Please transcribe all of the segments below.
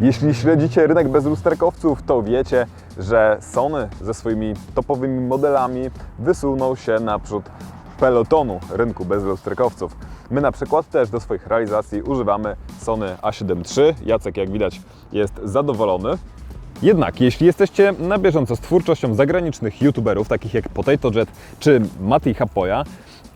Jeśli śledzicie rynek bezlusterkowców, to wiecie, że Sony ze swoimi topowymi modelami wysunął się naprzód pelotonu rynku bezlusterkowców. My na przykład też do swoich realizacji używamy Sony A7 III. Jacek, jak widać, jest zadowolony. Jednak jeśli jesteście na bieżąco z twórczością zagranicznych youtuberów, takich jak Potato Jet czy Mati Hapoya,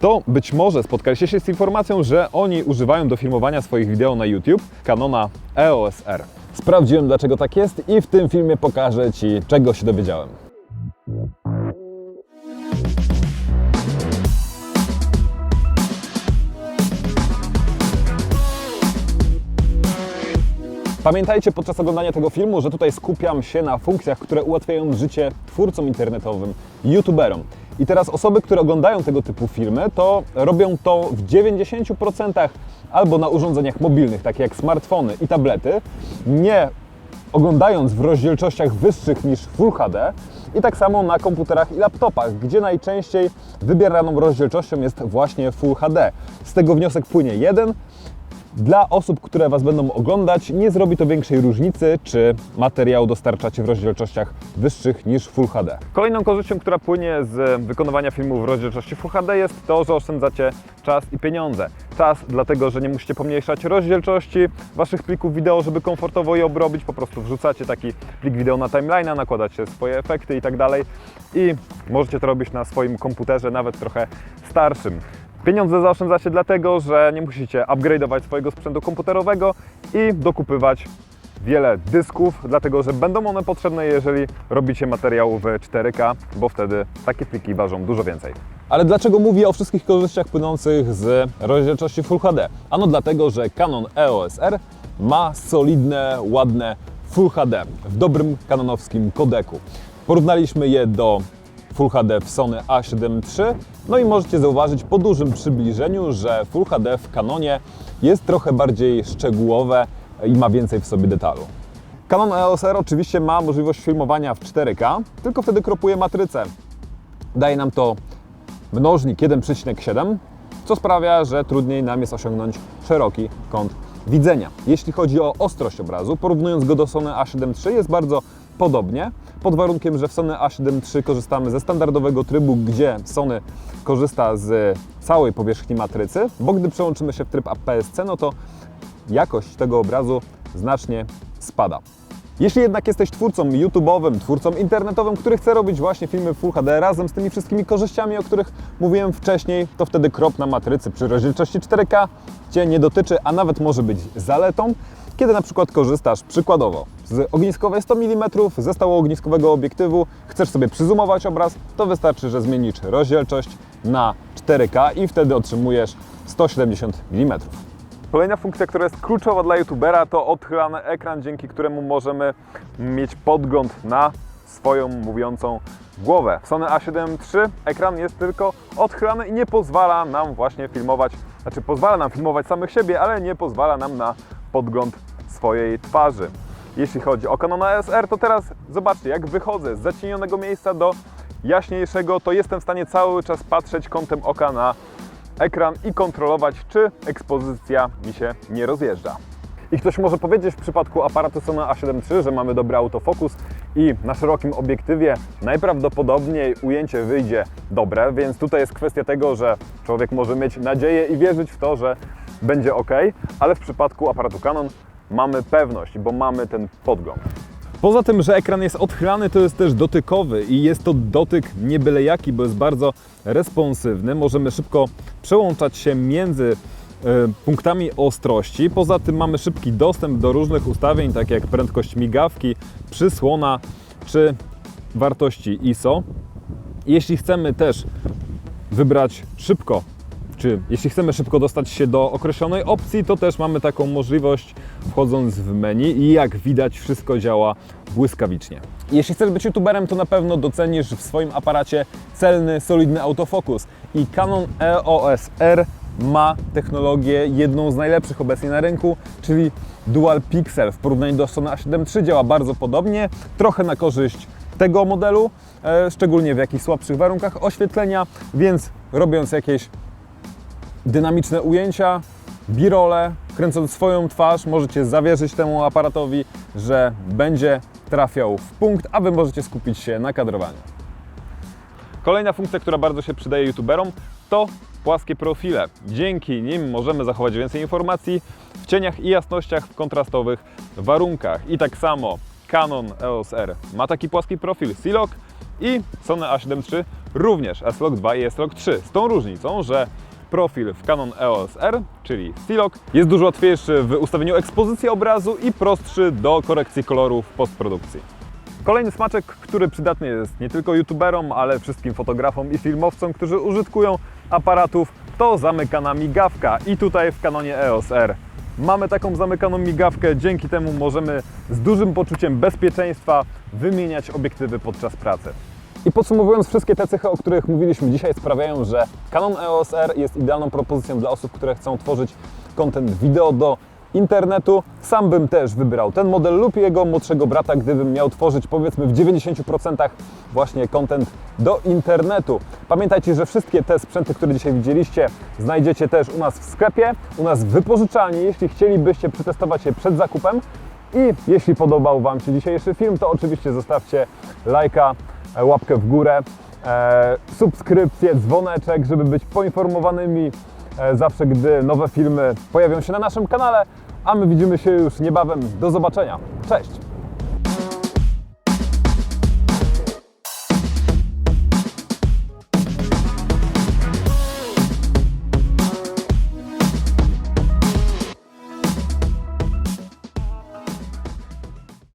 to być może spotkaliście się z informacją, że oni używają do filmowania swoich wideo na YouTube Canona EOS R. Sprawdziłem dlaczego tak jest i w tym filmie pokażę Ci czego się dowiedziałem. Pamiętajcie podczas oglądania tego filmu, że tutaj skupiam się na funkcjach, które ułatwiają życie twórcom internetowym, youtuberom. I teraz osoby, które oglądają tego typu filmy, to robią to w 90% albo na urządzeniach mobilnych, takie jak smartfony i tablety, nie oglądając w rozdzielczościach wyższych niż Full HD i tak samo na komputerach i laptopach, gdzie najczęściej wybieraną rozdzielczością jest właśnie Full HD. Z tego wniosek płynie jeden, dla osób, które Was będą oglądać, nie zrobi to większej różnicy, czy materiał dostarczacie w rozdzielczościach wyższych niż Full HD. Kolejną korzyścią, która płynie z wykonywania filmów w rozdzielczości Full HD jest to, że oszczędzacie czas i pieniądze. Czas dlatego, że nie musicie pomniejszać rozdzielczości Waszych plików wideo, żeby komfortowo je obrobić, po prostu wrzucacie taki plik wideo na timeline'a, nakładacie swoje efekty i tak i możecie to robić na swoim komputerze, nawet trochę starszym. Pieniądze zaoszczędzacie dlatego, że nie musicie upgrade'ować swojego sprzętu komputerowego i dokupywać wiele dysków, dlatego że będą one potrzebne, jeżeli robicie materiał w 4K, bo wtedy takie pliki ważą dużo więcej. Ale dlaczego mówię o wszystkich korzyściach płynących z rozdzielczości Full HD? Ano dlatego, że Canon EOS R ma solidne, ładne Full HD w dobrym kanonowskim kodeku. Porównaliśmy je do Full HD w Sony A7 III. No i możecie zauważyć po dużym przybliżeniu, że Full HD w Canonie jest trochę bardziej szczegółowe i ma więcej w sobie detalu. Canon EOS R oczywiście ma możliwość filmowania w 4K, tylko wtedy kropuje matrycę. Daje nam to mnożnik 1,7, co sprawia, że trudniej nam jest osiągnąć szeroki kąt widzenia. Jeśli chodzi o ostrość obrazu, porównując go do Sony A7 III, jest bardzo podobnie, pod warunkiem, że w Sony A7 III korzystamy ze standardowego trybu, gdzie Sony korzysta z całej powierzchni matrycy, bo gdy przełączymy się w tryb APS-C, no to jakość tego obrazu znacznie spada. Jeśli jednak jesteś twórcą YouTube'owym, twórcą internetowym, który chce robić właśnie filmy Full HD razem z tymi wszystkimi korzyściami, o których mówiłem wcześniej, to wtedy krop na matrycy przy rozdzielczości 4K Cię nie dotyczy, a nawet może być zaletą, kiedy na przykład korzystasz przykładowo z ogniskowej 100 mm, ze stałoogniskowego obiektywu, chcesz sobie przyzoomować obraz, to wystarczy, że zmienisz rozdzielczość na 4K i wtedy otrzymujesz 170 mm. Kolejna funkcja, która jest kluczowa dla youtubera, to odchylany ekran, dzięki któremu możemy mieć podgląd na swoją mówiącą głowę. W Sony A7 III ekran jest tylko odchylany i nie pozwala nam właśnie filmować, znaczy pozwala nam filmować samych siebie, ale nie pozwala nam na podgląd swojej twarzy. Jeśli chodzi o Canon EOS R, to teraz zobaczcie, jak wychodzę z zacienionego miejsca do jaśniejszego, to jestem w stanie cały czas patrzeć kątem oka na ekran i kontrolować, czy ekspozycja mi się nie rozjeżdża. I ktoś może powiedzieć w przypadku aparatu Sony A7 III, że mamy dobry autofokus i na szerokim obiektywie najprawdopodobniej ujęcie wyjdzie dobre, więc tutaj jest kwestia tego, że człowiek może mieć nadzieję i wierzyć w to, że będzie ok, ale w przypadku aparatu Canon mamy pewność, bo mamy ten podgląd. Poza tym, że ekran jest odchylany, to jest też dotykowy i jest to dotyk nie byle jaki, bo jest bardzo responsywny. Możemy szybko przełączać się między e, punktami ostrości. Poza tym mamy szybki dostęp do różnych ustawień, takie jak prędkość migawki, przysłona czy wartości ISO. Jeśli chcemy też wybrać szybko, czy jeśli chcemy szybko dostać się do określonej opcji, to też mamy taką możliwość wchodząc w menu i jak widać wszystko działa błyskawicznie. Jeśli chcesz być youtuberem, to na pewno docenisz w swoim aparacie celny, solidny autofokus i Canon EOS R ma technologię jedną z najlepszych obecnie na rynku, czyli Dual Pixel. W porównaniu do Sony A7 III działa bardzo podobnie, trochę na korzyść tego modelu, e, szczególnie w jakichś słabszych warunkach oświetlenia, więc robiąc jakieś dynamiczne ujęcia, birole, kręcąc swoją twarz, możecie zawierzyć temu aparatowi, że będzie trafiał w punkt, a Wy możecie skupić się na kadrowaniu. Kolejna funkcja, która bardzo się przydaje youtuberom, to płaskie profile. Dzięki nim możemy zachować więcej informacji w cieniach i jasnościach w kontrastowych warunkach. I tak samo Canon EOS R ma taki płaski profil C-Log i Sony A7 III również S-Log 2 i S-Log 3. Z tą różnicą, że profil w Canon EOS R, czyli C-Log, jest dużo łatwiejszy w ustawieniu ekspozycji obrazu i prostszy do korekcji kolorów w postprodukcji. Kolejny smaczek, który przydatny jest nie tylko youtuberom, ale wszystkim fotografom i filmowcom, którzy użytkują aparatów, to zamykana migawka. I tutaj w kanonie EOS R mamy taką zamykaną migawkę, dzięki temu możemy z dużym poczuciem bezpieczeństwa wymieniać obiektywy podczas pracy. I podsumowując, wszystkie te cechy, o których mówiliśmy dzisiaj, sprawiają, że Canon EOS R jest idealną propozycją dla osób, które chcą tworzyć content wideo do internetu. Sam bym też wybrał ten model lub jego młodszego brata, gdybym miał tworzyć powiedzmy w 90% właśnie content do internetu. Pamiętajcie, że wszystkie te sprzęty, które dzisiaj widzieliście, znajdziecie też u nas w sklepie, u nas w wypożyczalni, jeśli chcielibyście przetestować je przed zakupem. I jeśli podobał Wam się dzisiejszy film, to oczywiście zostawcie lajka, łapkę w górę, e, subskrypcję, dzwoneczek, żeby być poinformowanymi e, zawsze, gdy nowe filmy pojawią się na naszym kanale. A my widzimy się już niebawem. Do zobaczenia. Cześć!